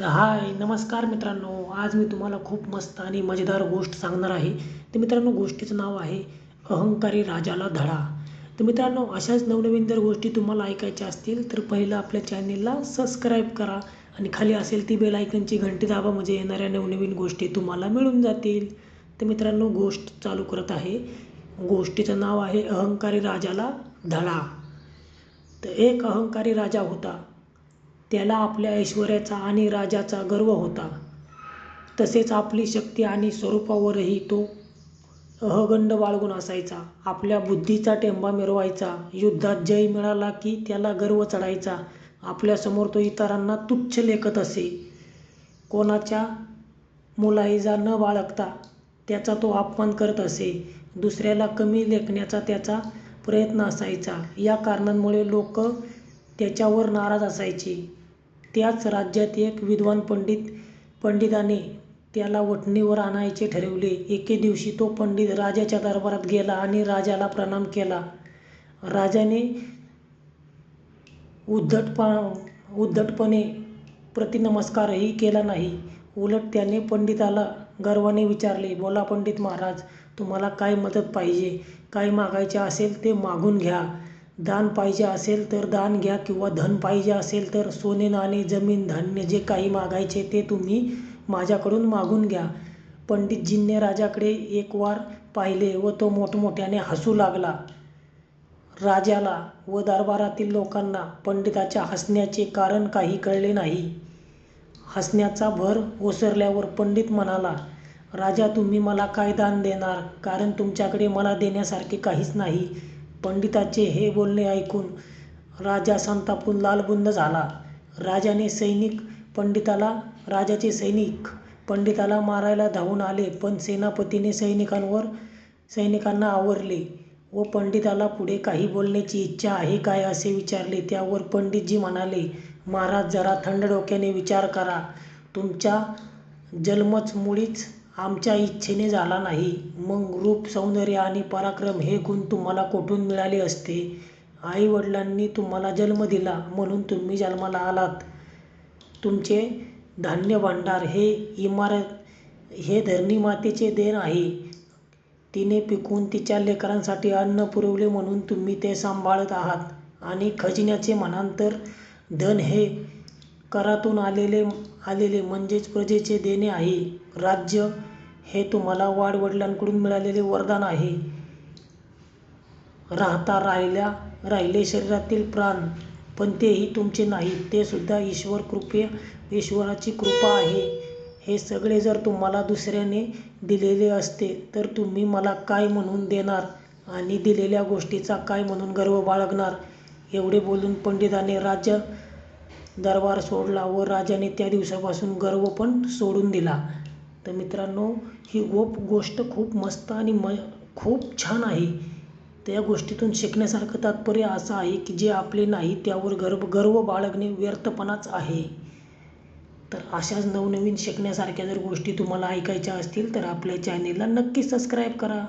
तर हाय नमस्कार मित्रांनो. आज मी तुम्हाला खूप मस्त आणि मजेदार गोष्ट सांगणार आहे. तर मित्रांनो गोष्टीचं नाव आहे अहंकारी राजाला धडा. तर मित्रांनो अशाच नवनवीन जर गोष्टी तुम्हाला ऐकायच्या असतील तर पहिलं आपल्या चॅनेलला सबस्क्राईब करा आणि खाली असेल ती बेल आयकनची घंटी दाबा म्हणजे येणाऱ्या नवनवीन गोष्टी तुम्हाला मिळून जातील. तर मित्रांनो गोष्ट चालू करत आहे. गोष्टीचं नाव आहे अहंकारी राजाला धडा. तर एक अहंकारी राजा होता. त्याला आपल्या ऐश्वर्याचा आणि राजाचा गर्व होता. तसेच आपली शक्ती आणि स्वरूपावरही तो अहगंड बाळगून असायचा. आपल्या बुद्धीचा टेंबा मिरवायचा. युद्धात जय मिळाला की त्याला गर्व चढायचा. आपल्यासमोर तो इतरांना तुच्छ लेखत असे. कोणाच्या मुलाइजा न बाळगता त्याचा तो अपमान करत असे. दुसऱ्याला कमी लेखण्याचा त्याचा प्रयत्न असायचा. या कारणांमुळे लोक त्याच्यावर नाराज असायचे. त्याच राज्यात एक विद्वान पंडित पंडिताने त्याला वठणीवर आणायचे ठरवले. एके दिवशी तो पंडित राजाच्या दरबारात गेला आणि राजाला प्रणाम केला. राजाने उद्धटपा उद्धटपणे प्रतिनमस्कारही केला नाही. उलट त्याने पंडिताला गर्वाने विचारले बोला पंडित महाराज तुम्हाला काय मदत पाहिजे? काय मागायचे असेल ते मागून घ्या. दान पाहिजे असेल तर दान घ्या किंवा धन पाहिजे असेल तर सोने नाणे जमीन धान्य जे काही मागायचे ते तुम्ही माझ्याकडून मागून घ्या. पंडितजींनी राजाकडे एक वार पाहिले व तो मोठमोठ्याने हसू लागला. राजाला व दरबारातील लोकांना पंडिताच्या हसण्याचे कारण काही कळले नाही. हसण्याचा भर ओसरल्यावर पंडित म्हणाला राजा तुम्ही मला काय दान देणार? कारण तुमच्याकडे मला देण्यासारखे काहीच नाही. पंडिताचे हे बोलणे ऐकून राजा संतापून लालबुंद झाला. राजाने सैनिक पंडिताला राजाचे सैनिक पंडिताला मारायला धावून आले पण सेनापतीने सैनिकांवर सैनिकांना आवरले व पंडिताला पुढे काही बोलण्याची इच्छा आहे काय असे विचारले त्यावर पंडितजी म्हणाले महाराज जरा थंड डोक्याने विचार करा. तुमच्या जन्मच मुळीच आमच्या इच्छेने झाला नाही. मग रूप सौंदर्य आणि पराक्रम हे गुण तुम्हाला कुठून मिळाले असते? आई वडिलांनी तुम्हाला जन्म दिला म्हणून तुम्ही जन्माला आलात. तुमचे धान्य भांडार हे इमारत हे धरणी मातेचे देण आहे. तिने पिकवून तिच्या लेकरांसाठी अन्न पुरवले म्हणून तुम्ही ते सांभाळत आहात. आणि खजिन्याचे म्हणाल तर धन हे करातून आलेले आलेले म्हणजेच प्रजेचे देणे आहे. राज्य हे तुम्हाला वाडवडिलांकडून मिळालेले वरदान आहे. राहता राहिल्या राहिले शरीरातील प्राण पण तेही तुमचे नाहीत ते सुद्धा ईश्वर कृपे ईश्वराची कृपा आहे. हे सगळे जर तुम्हाला दुसऱ्याने दिलेले असते तर तुम्ही मला काय म्हणून देणार आणि दिलेल्या गोष्टीचा काय म्हणून गर्व बाळगणार? एवढे बोलून पंडिताने राज्य दरबार सोडला व राजाने त्या दिवसापासून गर्व पण सोडून दिला. तर मित्रांनो ही गोप गोष्ट खूप मस्त आणि म खूप छान आहे. त्या गोष्टीतून शिकण्यासारखं तात्पर्य असं आहे की जे आपले नाही त्यावर गर्व गर्व बाळगणे व्यर्थपणाच आहे. तर अशाच नवनवीन शिकण्यासारख्या जर गोष्टी तुम्हाला ऐकायच्या असतील तर आपल्या चॅनेलला नक्की सबस्क्राईब करा.